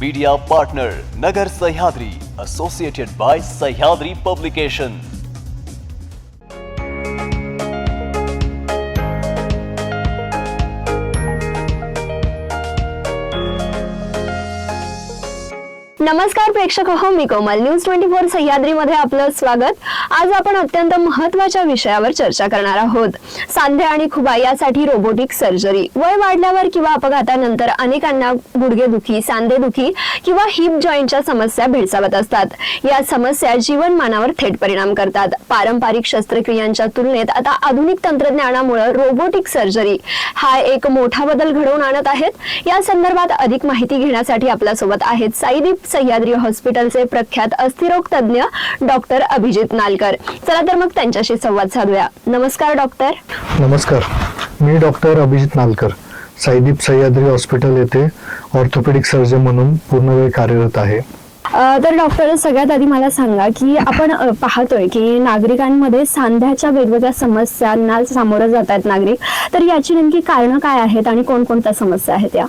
Media partner Nagar Sahyadri, associated by Sahyadri Publication. नमस्कार प्रेक्षक हो मी कोमल. न्यूज ट्वेंटी फोर सह्याद्रीमध्ये आपलं स्वागत. आज आपण अत्यंत महत्त्वाच्या विषयावर चर्चा करणार आहोत. सांधे आणि खुबा यासाठी रोबोटिक सर्जरी वय वाढल्यावर किंवा अपघातानंतर अनेकांना गुडघेदुखी सांधेदुखी किंवा हिप जॉईंटच्या समस्या भेडसावत असतात. या समस्या जीवनमानावर थेट परिणाम करतात. पारंपरिक शस्त्रक्रियांच्या तुलनेत आता आधुनिक तंत्रज्ञानामुळे रोबोटिक सर्जरी हा एक मोठा बदल घडवून आणत आहेत. या संदर्भात अधिक माहिती घेण्यासाठी आपल्यासोबत आहेत साईदीप सह्याद्री हॉस्पिटलचे प्रख्यात अस्थिरोग तज्ज्ञ डॉक्टर अभिजित नालकर. चला तर मग त्यांच्याशी संवाद साधूया. नमस्कार डॉक्टर. नमस्कार. मी डॉक्टर अभिजित नालकर साईदीप सह्याद्री हॉस्पिटल येथे ऑर्थोपेडिक सर्जन म्हणून पूर्णवेळ कार्यरत आहे. तर डॉक्टर सगळ्यात आधी मला सांगा की आपण पाहतोय की नागरिकांमध्ये सांध्याच्या वेगवेगळ्या समस्यांना सामोरं जात आहेत नागरिक. तर याची नेमकी कारणं काय आहेत आणि कोणकोणत्या समस्या आहेत या?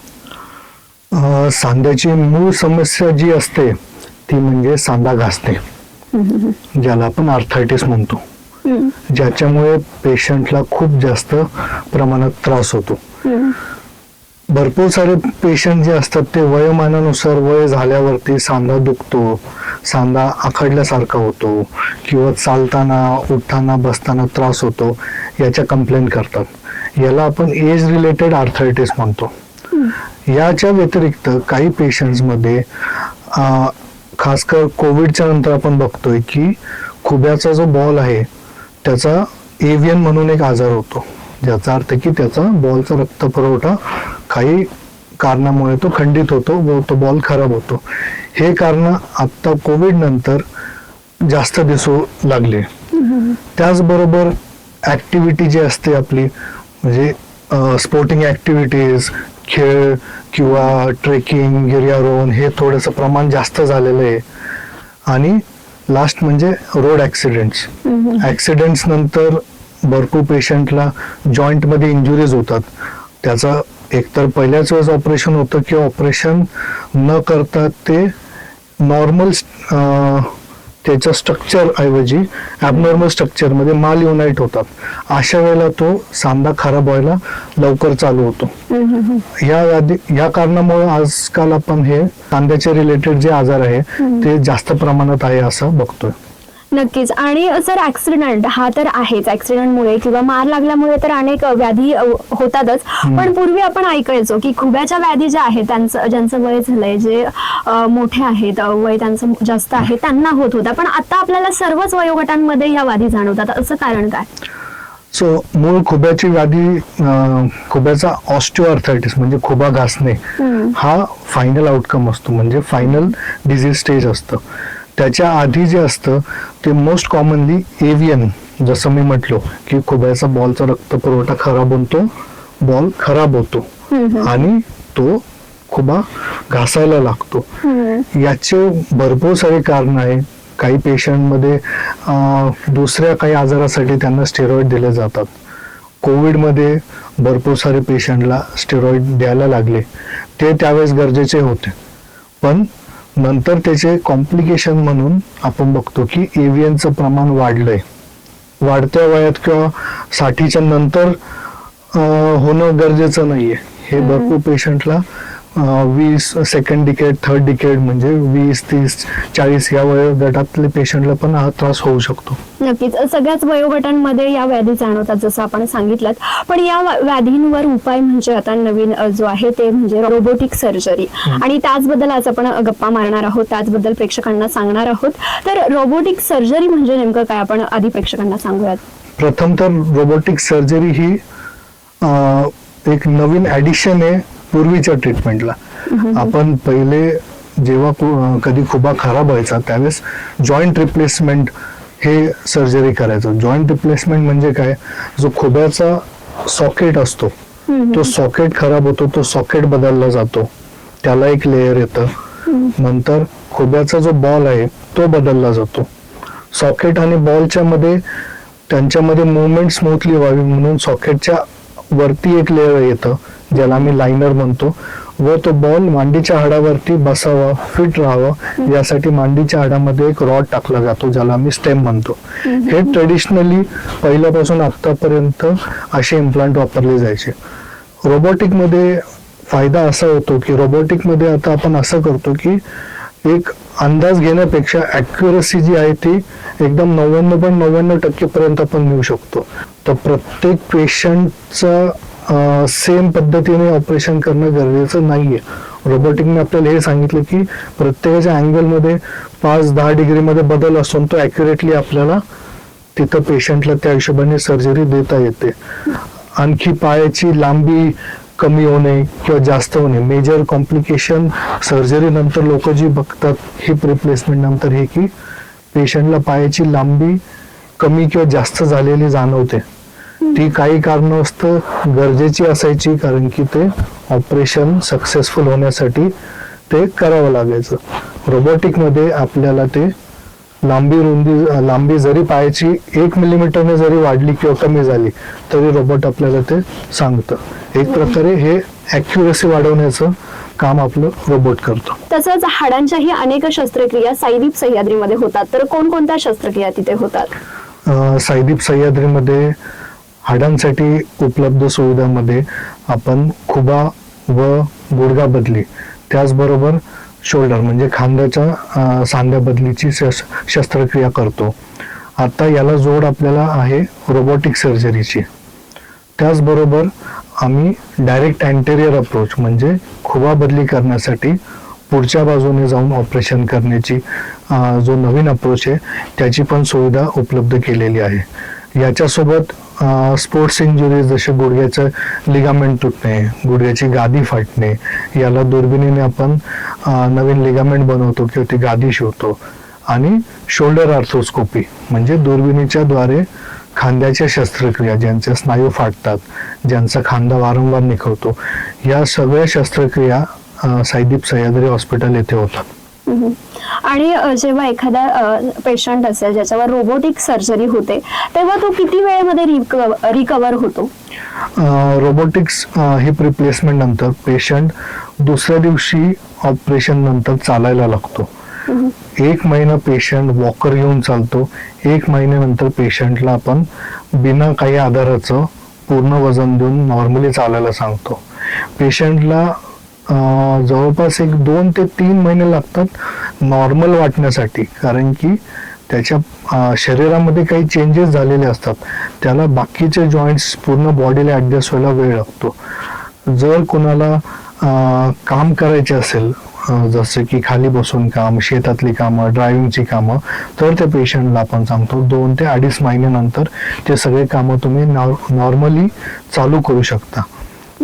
सांध्याची मूळ समस्या जी असते ती म्हणजे सांधा घासते ज्याला आपण आर्थायटिस म्हणतो. ज्याच्यामुळे पेशंटला खूप जास्त प्रमाणात त्रास होतो. भरपूर सारे पेशंट जे असतात ते वयोमानानुसार वय झाल्यावरती सांधा दुखतो सांधा आखडल्यासारखा होतो किंवा चालताना उठताना बसताना त्रास होतो याच्या कंप्लेंट करतात. याला आपण एज रिलेटेड आर्थरायटिस म्हणतो. याच्या व्यतिरिक्त काही पेशंट्समध्ये खासकर कोविडच्या नंतर आपण बघतोय की खुब्याचा जो बॉल आहे त्याचा एव्हियन म्हणून एक आजार होतो. ज्याचा अर्थ की त्याचा बॉलचा रक्त पुरवठा काही कारणामुळे तो खंडित होतो व तो बॉल खराब होतो. हे कारण आता कोविड नंतर जास्त दिसू लागले. त्याचबरोबर ऍक्टिव्हिटी जी असते आपली म्हणजे स्पोर्टिंग ऍक्टिव्हिटीज खेळ किंवा ट्रेकिंग गिर्यारोहण हे थोडंसं प्रमाण जास्त झालेलं आहे. आणि लास्ट म्हणजे रोड ऍक्सिडेंट्स ऍक्सिडेंट्स नंतर भरपूर पेशंटला जॉईंटमध्ये इंजुरीज होतात. त्याचा एकतर पहिल्याच वेळेस ऑपरेशन होतं किंवा ऑपरेशन न करता ते नॉर्मल त्याच्या स्ट्रक्चर ऐवजी ॲबनॉर्मल स्ट्रक्चरमध्ये माल युनाईट होतात. अशा वेळेला तो सांधा खराब व्हायला लवकर चालू होतो. या व्याधी या कारणामुळे आजकाल आपण हे कांद्याचे रिलेटेड जे आजार आहे ते जास्त प्रमाणात आहे असं बघतोय. नक्कीच. आणि सर ऍक्सिडेंट हा तर आहेच. ऍक्सिडेंटमुळे किंवा मार लागल्यामुळे तर अनेक व्याधी होतातच. पण पूर्वी आपण ऐकायचो की खुब्याच्या व्याधी ज्या आहेत त्यांचं ज्यांचं वय झालंय जे मोठे आहेत वय त्यांचं जास्त आहे त्यांना होत होता. पण आता आपल्याला सर्वच वयोगटांमध्ये या व्याधी जाणवतात. असं कारण काय? सो मूळ खुब्याची व्याधी खुब्याचा ऑस्टिओआर्थरायटिस म्हणजे खुबा घासणे. हा फायनल आउटकम असतो. म्हणजे फायनल डिझीज स्टेज असतं. त्याच्या आधी जे असतं ते मोस्ट कॉमनली एव्हियन जसं मी म्हटलो की खुब्याचा बॉलचा रक्त पुरवठा खराब होतो बॉल खराब होतो. आणि तो खुबा घासायला लागतो. याचे भरपूर सारे कारण आहे. काही पेशंटमध्ये दुसऱ्या काही आजारासाठी त्यांना स्टेरॉइड दिले जातात. कोविडमध्ये भरपूर सारे पेशंटला स्टेरॉइड द्यायला लागले. ते त्यावेळेस गरजेचे होते. पण नंतर त्याचे कॉम्प्लिकेशन म्हणून आपण बघतो की एव्हियनचं प्रमाण वाढलंय. वाढत्या वयात किंवा साठीच्या नंतर अं, होणं गरजेचं नाहीये. हे भरपूर पेशंटला वीस सेकंड डिकेड थर्ड डिकेड म्हणजे वीस तीस चाळीस या वयोगटातले पेशंटला पण हा त्रास होऊ शकतो. नक्कीच. सगळ्याच वयोगटांमध्ये या व्याधी जाणवतात जसं आपण सांगितलं. पण या व्याधींवर उपाय म्हणजे आता नवीन जो आहे ते म्हणजे रोबोटिक सर्जरी आणि त्याचबद्दल आज आपण गप्पा मारणार आहोत. त्याचबद्दल प्रेक्षकांना सांगणार आहोत. तर रोबोटिक सर्जरी म्हणजे नेमकं काय? आपण आधी प्रेक्षकांना सांगूयात. प्रथम तर रोबोटिक सर्जरी ही एक नवीन ऍडिशन आहे. पूर्वीच्या ट्रीटमेंटला आपण पहिले जेव्हा कधी खुबा खराब व्हायचा त्यावेळेस जॉईंट रिप्लेसमेंट हे सर्जरी करायचं. जॉईंट रिप्लेसमेंट म्हणजे काय? जो खुब्याचा सॉकेट असतो तो सॉकेट खराब होतो तो सॉकेट बदलला जातो. त्याला एक लेयर येतं. नंतर खुब्याचा जो बॉल आहे तो बदलला जातो. सॉकेट आणि बॉलच्या मध्ये त्यांच्यामध्ये मुवमेंट स्मूथली व्हावी म्हणून सॉकेटच्या वरती एक लेअर येतं. ज्याला आम्ही लायनर म्हणतो. व तो बॉल मांडीच्या हाडावरती बसावा फिट राहावं यासाठी मांडीच्या हाडामध्ये एक रॉड टाकला जातो ज्याला आम्ही स्टेम म्हणतो. हे ट्रेडिशनली पहिल्यापासून आतापर्यंत असे इम्प्लांट वापरले जायचे. रोबोटिकमध्ये फायदा असा होतो की रोबोटिकमध्ये आता आपण असं करतो की एक अंदाज घेण्यापेक्षा अॅक्युरसी जी आहे ती एकदम नव्याण्णव पॉईंट नव्याण्णव टक्केपर्यंत आपण मिळू शकतो. तर प्रत्येक पेशंटचं सेम पद्धतीने ऑपरेशन करणं गरजेचं नाहीये. रोबोटिकने आपल्याला हे सांगितलं की प्रत्येकाच्या अँगलमध्ये पाच दहा डिग्रीमध्ये बदल असून तो ॲक्युरेटली आपल्याला तिथं पेशंटला त्या हिशोबाने सर्जरी देता येते. आणखी पायाची लांबी कमी होणे किंवा जास्त होणे मेजर कॉम्प्लिकेशन सर्जरी नंतर लोक जी बघतात हिप रिप्लेसमेंट नंतर हे की पेशंटला पायाची लांबी कमी किंवा जास्त झालेली जाणवते. ती काही कारणास्तव गरजेची असायची कारण की ते ऑपरेशन सक्सेसफुल होण्यासाठी ते करावं लागायचं. रोबोटिकमध्ये आपल्याला ते लांबी रुंदी लांबी जरी पायाची एक मिलीमीटरने जरी वाढली किंवा कमी झाली तरी रोबोट आपल्याला ते सांगतं. एक प्रकारे हे ॲक्युरसी वाढवण्याचं काम आपलं रोबोट करतो. तसंच हाडांच्याही अनेक शस्त्रक्रिया साईदीप सह्याद्रीमध्ये होतात. तर कोणकोणत्या शस्त्रक्रिया तिथे होतात? साईदीप सह्याद्रीमध्ये हाडांसाठी उपलब्ध सुविधांमध्ये आपण खुबा व गुडगा बदली त्याचबरोबर शोल्डर म्हणजे खांद्याच्या सांध्या बदलीची शस्त्रक्रिया करतो. आता याला जोड आपल्याला आहे रोबोटिक सर्जरीची त्याचबरोबर आम्ही डायरेक्ट अँटेरियर अप्रोच म्हणजे खुबा बदली करण्यासाठी पुढच्या बाजूने जाऊन ऑपरेशन करण्याची जो नवीन अप्रोच आहे त्याची पण सुविधा उपलब्ध केलेली आहे. याच्यासोबत स्पोर्ट्स इंजुरीज जसे गुडघ्याचं लिगामेंट तुटणे गुडघ्याची गादी फाटणे याला दुर्बिणीने आपण नवीन लिगामेंट बनवतो किंवा ती गादी शिवतो. आणि शोल्डर आर्थोस्कोपी म्हणजे दुर्बिणीच्या द्वारे खांद्याच्या शस्त्रक्रिया ज्यांचे स्नायू फाटतात ज्यांचा खांदा वारंवार निखळतो या सगळ्या शस्त्रक्रिया साईदीप सह्याद्री हॉस्पिटल येथे होतात. आणि जेव्हा एखादा पेशंट असेल ज्याच्यावर रोबोटिक सर्जरी होते तेव्हा तो किती वेळेमध्ये रिकवर होतो? रोबोटिक्स हिप रिप्लेसमेंट नंतर पेशंट दुसऱ्या दिवशी ऑपरेशन नंतर चालायला लागतो. एक महिना पेशंट वॉकर घेऊन चालतो. एक महिन्यानंतर पेशंटला आपण बिना काही आधाराचं पूर्ण वजन देऊन नॉर्मली चालायला सांगतो. पेशंटला जवळपास एक दोन ते तीन महिने लागतात नॉर्मल वाटण्यासाठी. कारण की त्याच्या शरीरामध्ये काही चेंजेस झालेले असतात. त्याला बाकीचे जॉईंट्स पूर्ण बॉडीला ॲडजस्ट व्हायला वेळ लागतो. जर कोणाला काम करायचे असेल जसं की खाली बसून काम शेतातली कामं ड्रायव्हिंगची कामं तर त्या पेशंटला आपण सांगतो दोन ते अडीच महिन्यानंतर ते सगळे कामं तुम्ही नॉर्मली चालू करू शकता.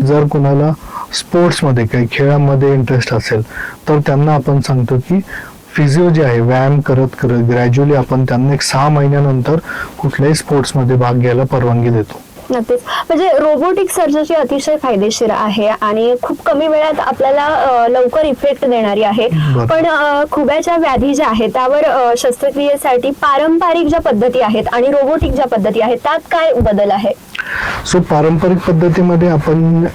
जर कुणाला स्पोर्ट्समध्ये काही खेळामध्ये इंटरेस्ट असेल तर त्यांना आपण सांगतो की फिजिओ जे आहे व्यायाम करत करत ग्रॅज्युअली आपण त्यांना एक सहा महिन्यानंतर कुठल्याही स्पोर्ट्समध्ये भाग घ्यायला परवानगी देतो. नक्कीच. म्हणजे रोबोटिक सर्जरी अतिशय फायदेशीर आहे आणि खूप कमी वेळात आपल्याला लवकर इफेक्ट देणारी आहे. पण खुब्याच्या व्याधी ज्या आहेत त्यावर शस्त्रक्रियेसाठी पारंपरिक ज्या पद्धती आहेत आणि रोबोटिक ज्या पद्धती आहेत त्यात काय बदल आहे? सो पारंपरिक पद्धतीमध्ये आपण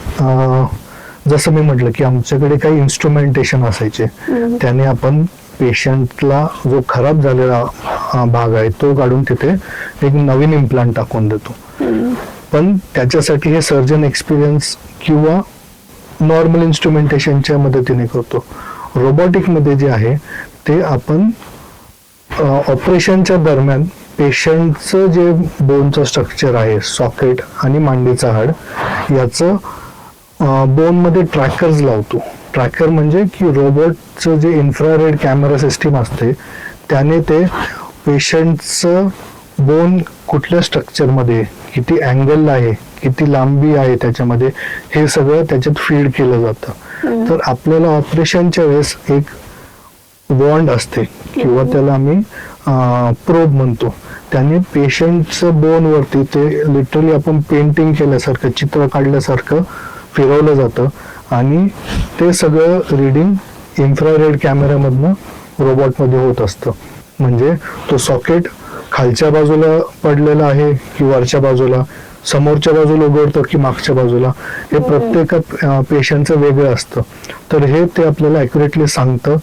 जसं मी म्हटलं की आमच्याकडे काही इन्स्ट्रुमेंटेशन असायचे. त्याने आपण पेशंटला जो खराब झालेला भाग आहे तो काढून तिथे एक नवीन इम्प्लांट टाकून देतो. पण त्याच्यासाठी हे सर्जन एक्सपिरियन्स किंवा नॉर्मल इन्स्ट्रुमेंटेशनच्या मदतीने करतो. रोबोटिकमध्ये जे आहे ते आपण ऑपरेशनच्या दरम्यान पेशंटचं जे बोनचं स्ट्रक्चर आहे सॉकेट आणि मांडीचं हाड याचं बोनमध्ये ट्रॅकर्स लावतो. ट्रॅकर म्हणजे की रोबोटचं जे इन्फ्रारेड कॅमेरा सिस्टीम असते त्याने ते पेशंटचं बोन कुठल्या स्ट्रक्चरमध्ये किती अँगल आहे किती लांबी आहे त्याच्यामध्ये हे सगळं त्याच्यात फीड केलं जातं. तर आपल्याला ऑपरेशनच्या वेळेस एक वॉन्ड असते किंवा त्याला आम्ही प्रोब म्हणतो. त्याने पेशंटचं बोन वरती ते लिटरली आपण पेंटिंग केल्यासारखं चित्र काढल्यासारखं फिरवलं जातं. आणि ते सगळं रिडिंग इन्फ्रारेड कॅमेऱ्यामधनं रोबोटमध्ये होत असतं. म्हणजे तो सॉकेट खालच्या बाजूला पडलेला आहे की वरच्या बाजूला समोरच्या बाजूला उघडतं की मागच्या बाजूला हे प्रत्येक पेशंटचं वेगळं असतं. तर हे ते आपल्याला अॅक्युरेटली सांगतं.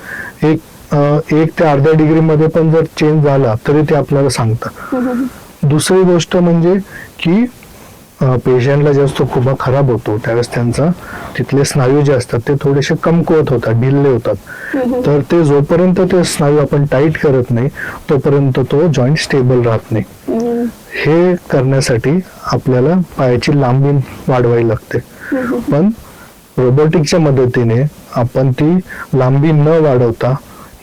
एक एक ते अर्ध्या डिग्रीमध्ये पण जर चेंज झाला तरी ते आपल्याला सांगतं. दुसरी गोष्ट म्हणजे की पेशंटला जेव्हा तो खूप खराब होतो. त्यावेळेस त्यांचा तिथले स्नायू जे असतात ते थोडेसे कमकुवत होतात ढिल्ले होतात. तर ते जोपर्यंत ते स्नायू आपण टाईट करत नाही तोपर्यंत तो जॉईंट स्टेबल राहत नाही. हे करण्यासाठी आपल्याला पायाची लांबी वाढवावी लागते. पण रोबोटिकच्या मदतीने आपण ती लांबी न वाढवता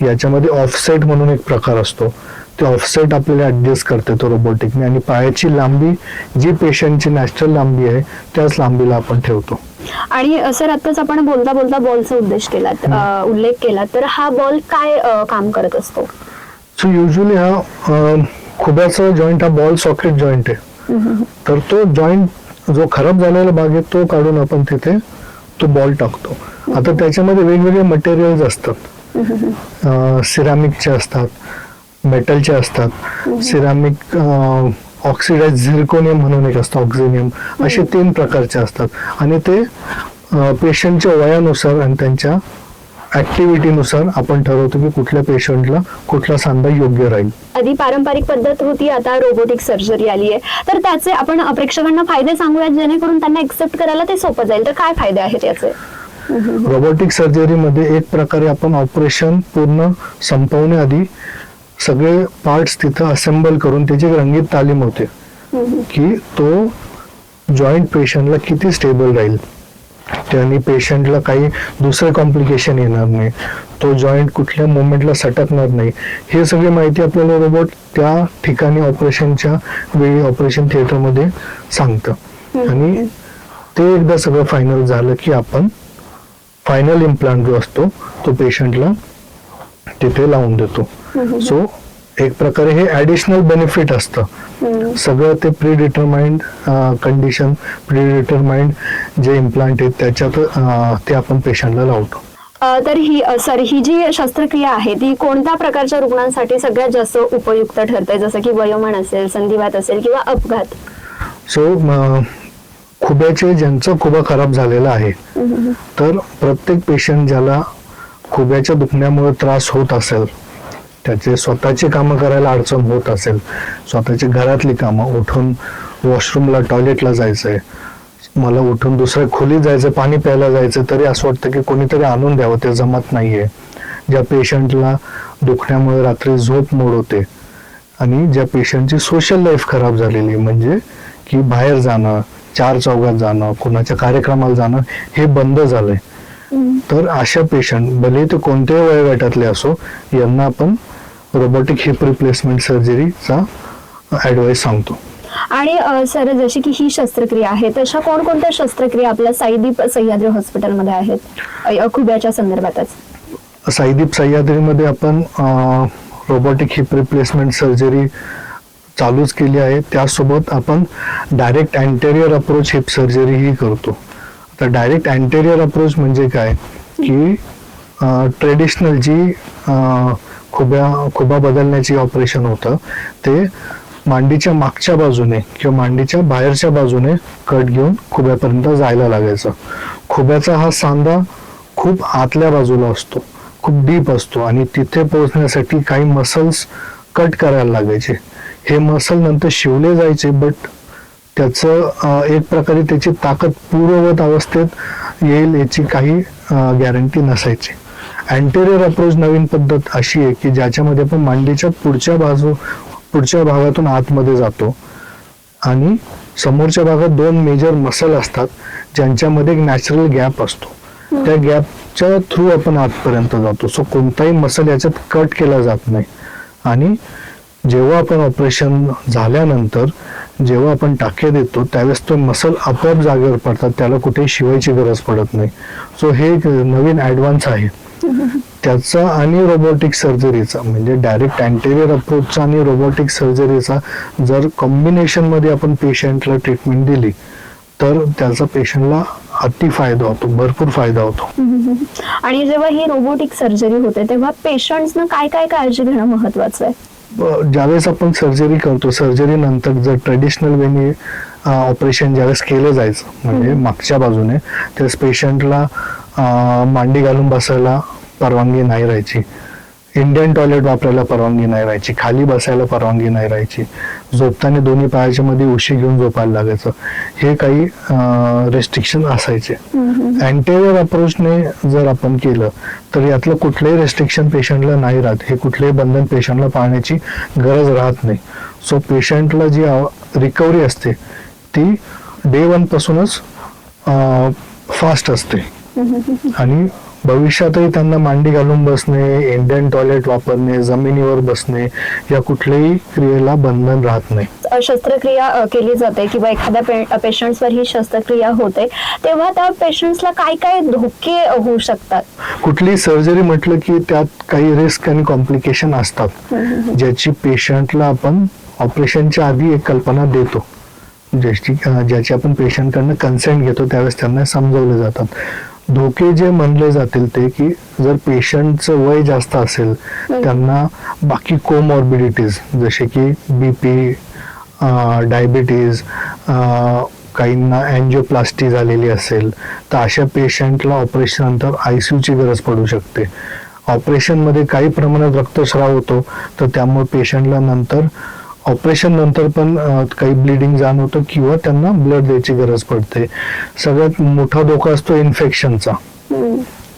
याच्यामध्ये ऑफसेट म्हणून एक प्रकार असतो. ते ऑफसेट आपल्याला ऍडजस्ट करते तो रोबोटिकने आणि पायाची लांबी जी पेशंटची नॅचरल लांबी आहे त्याच लांबीला आपण ठेवतो. आणि सर आताच आपण बोलता बोलता बॉलचा उद्देश केला. उल्लेख केला. तर हा बॉल काय काम करत असतो? सो युजली हा खुब्याचा जॉईंट हा बॉल सॉकेट जॉईंट आहे. तर तो जॉईंट जो खराब झालेला भाग आहे तो काढून आपण तिथे तो बॉल टाकतो. आता त्याच्यामध्ये वेगवेगळे मटेरियल्स असतात. सिरामिकचे असतात मेटलचे असतात. सिरामिक ऑक्सिडाइज झिरकोनियम म्हणून एक असतं ऑक्झिनियम असे तीन प्रकारचे असतात. आणि ते पेशंटच्या वयानुसार आणि त्यांच्या ऍक्टिव्हिटीनुसार आपण ठरवतो की कुठल्या पेशंटला कुठला सांधा योग्य राहील. आधी पारंपरिक पद्धत होती आता रोबोटिक सर्जरी आली आहे. तर त्याचे आपण प्रेक्षकांना फायदे सांगूयात जेणेकरून त्यांना एक्सेप्ट करायला ते सोपं जाईल. तर काय फायदे आहेत याचे? रोबोटिक सर्जरीमध्ये एक प्रकारे आपण ऑपरेशन पूर्ण संपवण्याआधी सगळे पार्ट्स तिथं असेंबल करून त्याची रंगीत तालीम होते. की तो जॉईंट पेशंटला किती स्टेबल राहील. त्याने पेशंटला काही दुसरे कॉम्प्लिकेशन येणार नाही. तो जॉईंट कुठल्या मोमेंटला सटकणार नाही. हे सगळी माहिती आपल्याला रोबोट त्या ठिकाणी ऑपरेशनच्या वेळी ऑपरेशन थिएटरमध्ये सांगतं. आणि ते एकदा सगळं फायनल झालं की आपण फायनल इम्प्लांट जो असतो तो पेशंटला तिथे लावून देतो. सो एक प्रकारे हे ऍडिशनल बेनिफिट असतं. सगळं ते pre determined condition pre determined जे इम्प्लांट आहेत त्याच्यात ते आपण पेशंटला लावतो. तर ही सर ही जी शस्त्रक्रिया आहे ती कोणत्या प्रकारच्या रुग्णांसाठी सगळ्यात जास्त उपयुक्त ठरते? जसं की वयोमान असेल संधिवात असेल किंवा अपघात? सो खुब्याचे ज्यांचं खुबा खराब झालेला आहे तर प्रत्येक पेशंट ज्याला खुब्याच्या दुखण्यामुळे त्रास होत असेल त्याचे स्वतःची कामं करायला अडचण होत असेल स्वतःची घरातली कामं उठून वॉशरूमला टॉयलेटला जायचंय मला उठून दुसऱ्या खोलीत जायचं पाणी प्यायला जायचं तरी असं वाटतं की कोणीतरी आणून द्यावं ते जमत नाहीये. ज्या पेशंटला दुखण्यामुळे रात्री झोप मोड होते आणि ज्या पेशंटची सोशल लाईफ खराब झालेली आहे, म्हणजे की बाहेर जाणं चार चौघात जाणं कोणाच्या कार्यक्रमाला जाणं हे बंद झालंय. तर अशा पेशंट भले ते कोणत्याही वयोगटातले असो यांना आपण रोबोटिक हिप रिप्लेसमेंट सर्जरीचा ऍडवाइस सांगतो. आणि सर जशी की ही शस्त्रक्रिया आहे तशा कोणकोणत्या शस्त्रक्रिया आपल्या साईदीप सह्याद्री हॉस्पिटलमध्ये आहेत? अ, खुब्याच्या संदर्भातच. साईदीप सह्याद्रीमध्ये आपण रोबोटिक हिप रिप्लेसमेंट सर्जरी चालूच केली आहे. त्यासोबत आपण डायरेक्ट अँटेरियर अप्रोच हिप सर्जरीही करतो. आता डायरेक्ट अँटेरियर अप्रोच म्हणजे काय? की ट्रेडिशनल जी खुब्या खुबा बदलण्याची ऑपरेशन होतं ते मांडीच्या मागच्या बाजूने किंवा मांडीच्या बाहेरच्या बाजूने कट घेऊन खुब्यापर्यंत जायला लागायचं. खुब्याचा हा सांधा खूप आतल्या बाजूला असतो खूप डीप असतो आणि तिथे पोहोचण्यासाठी काही मसल्स कट करायला लागायचे. हे मसल नंतर शिवले जायचे बट त्याचं एक प्रकारे त्याची ताकद पूर्ववत अवस्थेत येईल याची काही गॅरंटी नसायची. अँटेरियर अप्रोच नवीन पद्धत अशी आहे की ज्याच्यामध्ये आपण मांडीच्या पुढच्या बाजू पुढच्या भागातून आतमध्ये जातो आणि समोरच्या भागात दोन मेजर मसल असतात ज्यांच्यामध्ये एक नॅचरल गॅप असतो. त्या गॅपच्या थ्रू आपण आतपर्यंत जातो. सो कोणताही मसल याच्यात कट केला जात नाही. आणि जेव्हा आपण ऑपरेशन झाल्यानंतर जेव्हा आपण टाके देतो त्यावेळेस तो मसल आपोआप जागेवर पडतात त्याला कुठेही शिवायची गरज पडत नाही. सो हे एक नवीन ऍडव्हान्स आहे. त्याचा आणि रोबोटिक सर्जरीचा म्हणजे डायरेक्ट अँटेरियर अप्रोचचा आणि रोबोटिक सर्जरीचा जर कॉम्बिनेशनमध्ये आपण पेशंटला ट्रीटमेंट दिली तर त्याचा पेशंटला अति फायदा होतो भरपूर फायदा होतो. आणि जेव्हा ही रोबोटिक सर्जरी होते तेव्हा पेशंट्सनं काय काय काळजी घेणं महत्वाचं आहे? ज्यावेळेस आपण सर्जरी करतो सर्जरी नंतर जर ट्रेडिशनल वेने ऑपरेशन ज्यावेळेस केलं जायचं म्हणजे मागच्या बाजूने त्यावेळेस पेशंटला मांडी घालून बसायला परवानगी नाही राहायची. इंडियन टॉयलेट वापरायला परवानगी नाही राहायची. खाली बसायला परवानगी नाही राहायची. झोपताना दोन्ही पायाच्या मध्ये उशी घेऊन झोपायला लागायचं. हे काही रेस्ट्रिक्शन असायचे. अँटेरियर अप्रोचने जर आपण केलं तर यातलं कुठलंही रेस्ट्रिक्शन पेशंटला नाही राहत. हे कुठलंही बंधन पेशंटला पाळण्याची गरज राहत नाही. सो पेशंटला जी रिकव्हरी असते ती डे वन पासूनच फास्ट असते. आणि भविष्यातही त्यांना मांडी घालून बसणे इंडियन टॉयलेट वापरणे जमिनीवर बसणे या कुठल्याही क्रियेला बंधन राहत नाही. शस्त्रक्रिया केली जाते किंवा एखाद्या पेशंट्सवर ही शस्त्रक्रिया होते तेव्हा त्या पेशंट्सला काय काय धोके होऊ शकतात? कुठलीही सर्जरी म्हटलं की त्यात काही रिस्क आणि कॉम्प्लिकेशन असतात. ज्याची पेशंटला आपण ऑपरेशनच्या आधी एक कल्पना देतो. ज्याची ज्याची आपण पेशंटकडनं कन्सेंट घेतो त्यावेळेस त्यांना समजवले जातात धोके जे म्हणले जातील ते की जर पेशंटचं वय जास्त असेल त्यांना बाकी कोमॉर्बिडिटीज जसे की बीपी डायबिटीज काहींना अँजिओप्लास्टी झालेली असेल तर अशा पेशंटला ऑपरेशन नंतर आयसीयूची गरज पडू शकते. ऑपरेशनमध्ये काही प्रमाणात रक्तस्राव होतो तर त्यामुळे पेशंटला नंतर ऑपरेशन नंतर पण काही ब्लिडिंग जाणवतं किंवा त्यांना ब्लड द्यायची गरज पडते. सगळ्यात मोठा धोका असतो इन्फेक्शनचा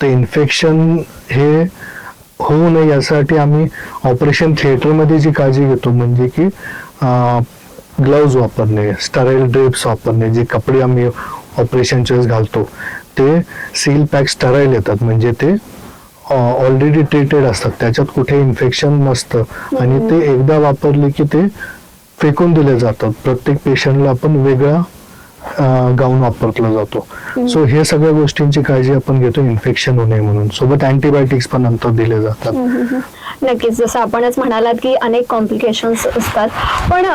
तर इन्फेक्शन हे होऊ नये यासाठी आम्ही ऑपरेशन थिएटरमध्ये जी काळजी घेतो म्हणजे की ग्लव्ज वापरणे स्टराईल ड्रेप्स वापरणे जे कपडे आम्ही ऑपरेशनच्या वेळेस घालतो ते सील पॅक स्टराईल येतात. म्हणजे ते ऑलरेडी ट्रीटेड असतात. त्याच्यात कुठे इन्फेक्शन नसतं. आणि ते एकदा वापरले की ते फेकून दिले जातात. प्रत्येक पेशंटला आपण वेगळा गाऊन वापरला जातो. सो हे सगळ्या गोष्टींची काळजी आपण घेतो इन्फेक्शन होऊ नये म्हणून. सोबत अँटीबायोटिक्स पण नंतर दिले जातात. नक्कीच जसं आपणच म्हणालात की अनेक कॉम्प्लिकेशन्स असतात. पण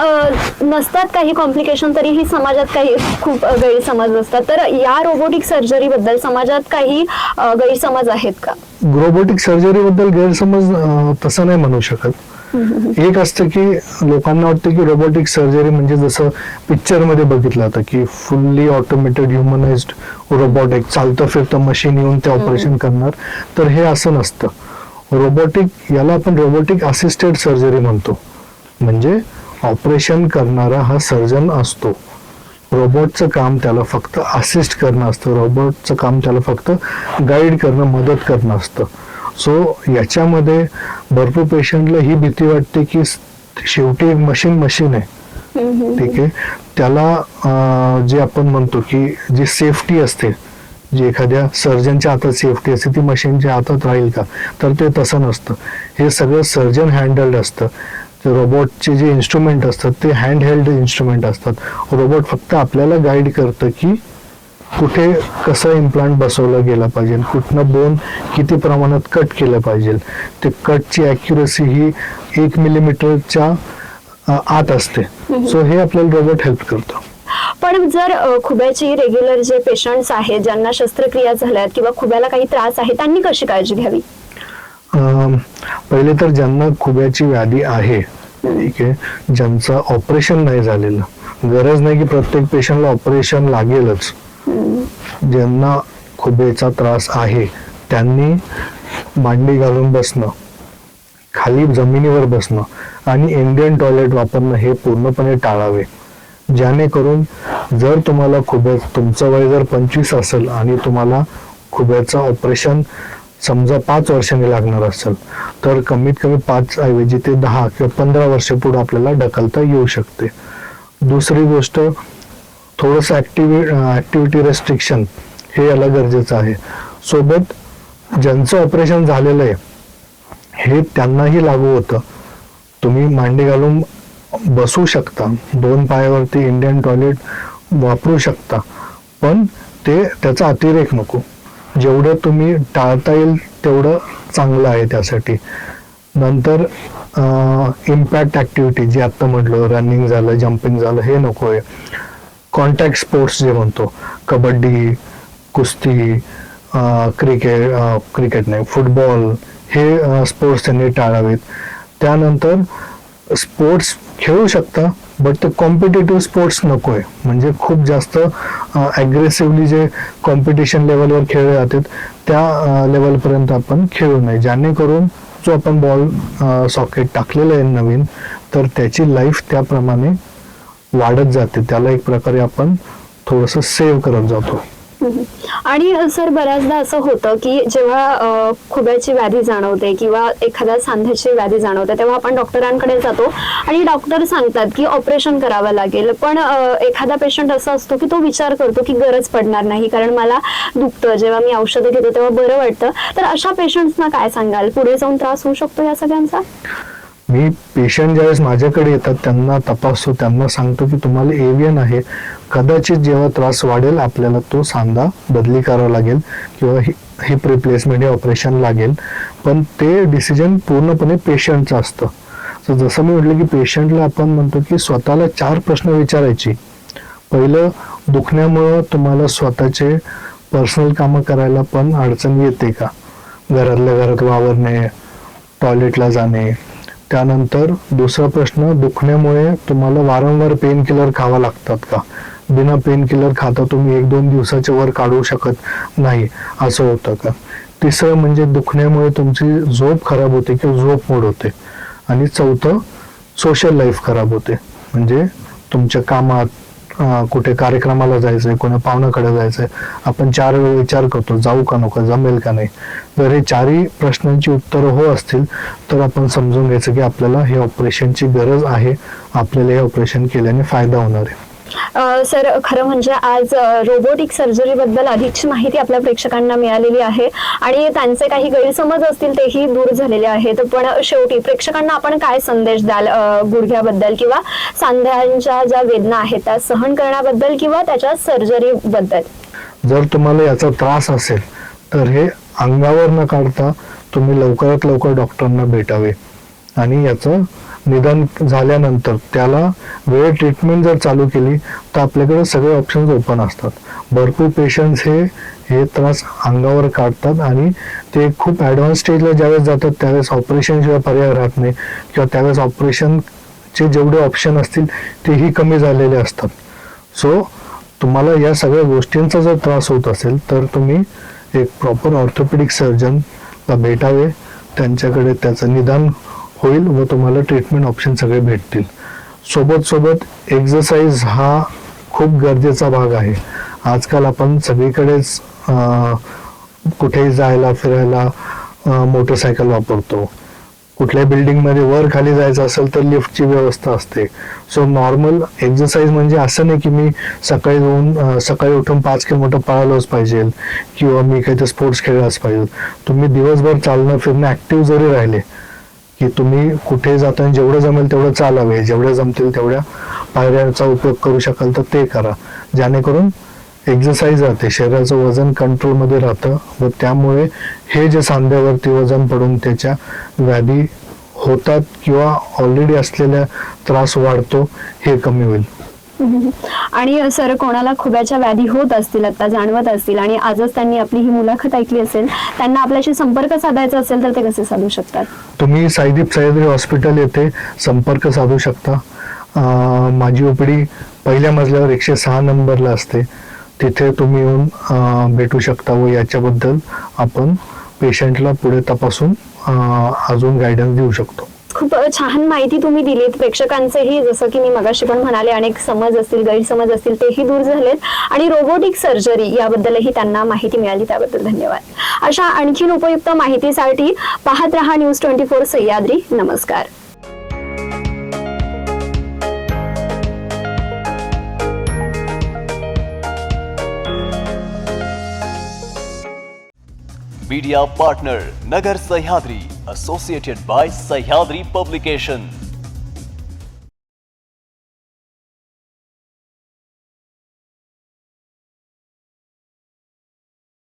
नसतात काही कॉम्प्लिकेशन तरीही समाजात काही खूप गैरसमज असतात. तर या रोबोटिक सर्जरी बद्दल समाजात काही गैरसमज आहेत का? रोबोटिक सर्जरी बद्दल गैरसमज तसं नाही म्हणू शकत. एक असतं की लोकांना वाटतं की रोबोटिक सर्जरी म्हणजे जसं पिक्चरमध्ये बघितलं जातं की फुल्ली ऑटोमेटेड ह्युमनाइज्ड रोबोटिक चालतं फिरतं मशीन येऊन ते ऑपरेशन करणार. तर हे असं नसतं. रोबोटिक याला आपण रोबोटिक असिस्टेड सर्जरी म्हणतो. म्हणजे ऑपरेशन करणारा हा सर्जन असतो. रोबोटचं काम त्याला फक्त असिस्ट करणं असतं. रोबोटचं काम त्याला फक्त गाईड करणं मदत करणं असतं. सो याच्यामध्ये भरपूर पेशंटला ही भीती वाटते की शेवटी एक मशीन मशीन आहे. ठीक आहे? त्याला जे आपण म्हणतो की जी सेफ्टी असते जी एखाद्या सर्जनच्या हातात सेफ्टी असते ती मशीनच्या हातात राहील का? तर ते तसं नसतं. हे सगळं सर्जन हँडल्ड असतं. रोबोटचे जे इन्स्ट्रुमेंट असतात ते हँड हेल्ड इन्स्ट्रुमेंट असतात. रोबोट फक्त आपल्याला गाईड करतं की कुठे कसं इम्प्लांट बसवलं गेलं पाहिजे कुठनं बोन किती प्रमाणात कट केलं पाहिजे ते कटची ॲक्युरसी ही एक मिलीमीटरच्या आत असते. सो हे आपल्याला रोबोट हेल्प करतो. पण जर खुब्याची रेग्युलर जे पेशंट्स आहेत ज्यांना शस्त्रक्रिया झाल्यात किंवा खुब्याला काही त्रास आहे त्यांनी कशी काळजी घ्यावी? पहिले तर ज्यांना खुब्याची व्याधी आहे ठीक आहे ज्यांचं ऑपरेशन नाही झालेलं गरज नाही की प्रत्येक पेशंटला ऑपरेशन लागेलच. ज्यांना खुबेचा त्रास आहे त्यांनी मांडी घालून बसणं खाली जमिनीवर बसणं आणि इंडियन टॉयलेट वापरणं हे पूर्णपणे टाळावे. जेणेकरून जर तुम्हाला खुब्या तुमचं वय जर पंचवीस असेल आणि तुम्हाला खुब्याचं ऑपरेशन समजा पाच वर्षांनी लागणार असेल तर कमीत कमी पाच ऐवजी ते दहा किंवा पंधरा वर्ष पुढे आपल्याला ढकलता येऊ शकते. दुसरी गोष्ट थोडंसं ॲक्टिव्हि ऍक्टिव्हिटी रेस्ट्रिक्शन हे याला गरजेचं आहे. सोबत ज्यांचं ऑपरेशन झालेलं आहे हे त्यांनाही लागू होतं. तुम्ही मांडी घालून बसू शकता. दोन पायावरती इंडियन टॉयलेट वापरू शकता. पण ते त्याचा अतिरेक नको. जेवढं तुम्ही टाळता येईल तेवढं चांगलं आहे त्यासाठी. नंतर इम्पॅक्ट ॲक्टिव्हिटी जी आत्ता म्हटलं रनिंग झालं जम्पिंग झालं हे नको आहे. कॉन्टॅक्ट स्पोर्ट्स जे म्हणतो कबड्डी कुस्ती क्रिकेट क्रिकेट नाही फुटबॉल हे स्पोर्ट्स त्यांनी टाळावेत. त्यानंतर स्पोर्ट्स खेळू शकता बट ते कॉम्पिटेटिव्ह स्पोर्ट्स नको आहे म्हणजे खूप जास्त ॲग्रेसिव्हली जे कॉम्पिटिशन लेवलवर खेळले जातात त्या लेवलपर्यंत आपण खेळू नये. जेणेकरून जो आपण बॉल सॉकेट टाकलेला आहे नवीन तर त्याची लाईफ त्याप्रमाणे वाढत जाते. त्याला एक प्रकारे आपण थोडंसं सेव्ह करत जातो. आणि सर बऱ्याचदा असं होतं की जेव्हा खुब्याची व्याधी जाणवते किंवा एखाद्या सांध्याची व्याधी जाणवते तेव्हा आपण डॉक्टरांकडे जातो आणि डॉक्टर सांगतात की ऑपरेशन करावं लागेल. पण एखादा पेशंट असा असतो की तो विचार करतो की गरज पडणार नाही कारण मला दुखतं. जेव्हा मी औषधं घेतो तेव्हा बरं वाटतं. तर अशा पेशंट्सना काय सांगाल? पुढे जाऊन त्रास होऊ शकतो या सगळ्यांचा? मी पेशंट ज्यावेळेस माझ्याकडे येतात त्यांना तपासतो त्यांना सांगतो की तुम्हाला एव्हियन आहे. कदाचित जेव्हा त्रास वाढेल आपल्याला तो सांधा बदली करावा लागेल किंवा हिप रिप्लेसमेंट हे ऑपरेशन लागेल. पण ते डिसिजन पूर्णपणे पेशंटचं असतं. तर जसं मी म्हटलं की पेशंटला आपण म्हणतो की स्वतःला चार प्रश्न विचारायची. पहिलं दुखण्यामुळं तुम्हाला स्वतःचे पर्सनल कामं करायला पण अडचण येते का? घरातल्या घरात वावरणे टॉयलेटला जाणे त्यानंतर दुसरा प्रश्न दुखण्यामुळे तुम्हाला वारंवार पेन किलर खावा लागतात का? बिना पेन किलर खाता तुम्ही एक दोन दिवसाच्या वर काढू शकत नाही असं होतं का? तिसरं म्हणजे दुखण्यामुळे तुमची झोप खराब होते किंवा झोप मोड होते. आणि चौथं सोशल लाईफ खराब होते. म्हणजे तुमच्या कामात कुठे कार्यक्रमाला जायचंय कोणा पाहुण्याकडे जायचंय आपण चार वेळ विचार करतो जाऊ का नको जमेल का नाही. जर हे चारही प्रश्नांची उत्तरं हो असतील तर आपण समजून घ्यायचं की आपल्याला हे ऑपरेशनची गरज आहे आपल्याला हे ऑपरेशन केल्याने फायदा होणार आहे. सर खरं म्हणजे आज रोबोटिक सर्जरी बद्दल अधिकची माहिती आपल्या प्रेक्षकांना मिळालेली आहे आणि त्यांचे काही गैरसमज असतील तेही दूर झालेले आहेत. पण शेवटी प्रेक्षकांना आपण काय संदेश द्याल गुडघ्याबद्दल किंवा सांध्यांच्या ज्या वेदना आहेत त्या सहन करण्याबद्दल किंवा त्याच्या सर्जरी बद्दल? जर तुम्हाला याचा त्रास असेल तर हे अंगावर न काढता तुम्ही लवकरात लवकर डॉक्टरांना भेटावे. आणि याचं निदान झाल्यानंतर त्याला वेळ ट्रीटमेंट जर चालू केली तर आपल्याकडे सगळे ऑप्शन्स ओपन असतात. भरपूर पेशंट्स हे हे त्रास अंगावर काढतात आणि ते खूप ॲडव्हान्स स्टेजला ज्यावेळेस जातात त्यावेळेस ऑपरेशनशिवाय पर्याय राहत नाही. किंवा त्यावेळेस ऑपरेशनचे जेवढे ऑप्शन असतील तेही कमी झालेले असतात. सो तुम्हाला या सगळ्या गोष्टींचा जर त्रास होत असेल तर तुम्ही एक प्रॉपर ऑर्थोपेडिक सर्जनला भेटावे. त्यांच्याकडे त्याचं निदान होईल व तुम्हाला ट्रीटमेंट ऑप्शन सगळे भेटतील. सोबत सोबत एक्झरसाइज हा खूप गरजेचा भाग आहे. आजकाल आपण सगळीकडेच कुठेही जायला फिरायला मोटरसायकल वापरतो. कुठल्या बिल्डिंगमध्ये वर खाली जायचं असेल तर लिफ्टची व्यवस्था असते. सो नॉर्मल एक्झरसाइज म्हणजे असं नाही की मी सकाळी जाऊन सकाळी उठून पाच किलोमीटर पळालोच पाहिजे किंवा मी काहीतरी स्पोर्ट्स खेळलाच पाहिजे. तुम्ही दिवसभर चालणं फिरणं ऍक्टिव्ह जरी राहिले की तुम्ही कुठे जाताना जेवढं जमेल तेवढं चालावे. जेवढ्या जमतील तेवढ्या पायऱ्यांचा उपयोग करू शकाल तर ते करा. जेणेकरून एक्झरसाईज राहते. शरीराचं वजन कंट्रोलमध्ये राहतं व त्यामुळे हे जे सांध्यावरती वजन पडून त्याच्या व्याधी होतात किंवा ऑलरेडी असलेल्या त्रास वाढतो हे कमी होईल. आणि सर कोणाला खुब्याच्या व्याधी होत असतील आता जाणवत असतील आणि आजच त्यांनी आपली ही मुलाखत ऐकली असेल त्यांना आपल्याशी संपर्क साधायचा असेल तर ते कसे साधू शकतात? तुम्ही साईदीप सह्याद्री हॉस्पिटल येथे संपर्क साधू शकता. माझी ओपीडी पहिल्या मजल्यावर एकशे सहा नंबरला असते. तिथे तुम्ही येऊन भेटू शकता व याच्याबद्दल आपण पेशंटला पुढे तपासून अजून गायडन्स देऊ शकतो. खूप छान माहिती तुम्ही दिलीत. प्रेक्षकांचेही जसं की मी मगाशी पण म्हणाले अनेक समज असतील गैरसमज असतील तेही दूर झालेत. आणि रोबोटिक सर्जरी याबद्दलही त्यांना माहिती मिळाली त्याबद्दल धन्यवाद. अशा आणखीन उपयुक्त माहितीसाठी पाहत रहा न्यूज ट्वेंटी फोर सह्याद्री. नमस्कार. Media partner Nagar Sahyadri associated by Sahyadri publication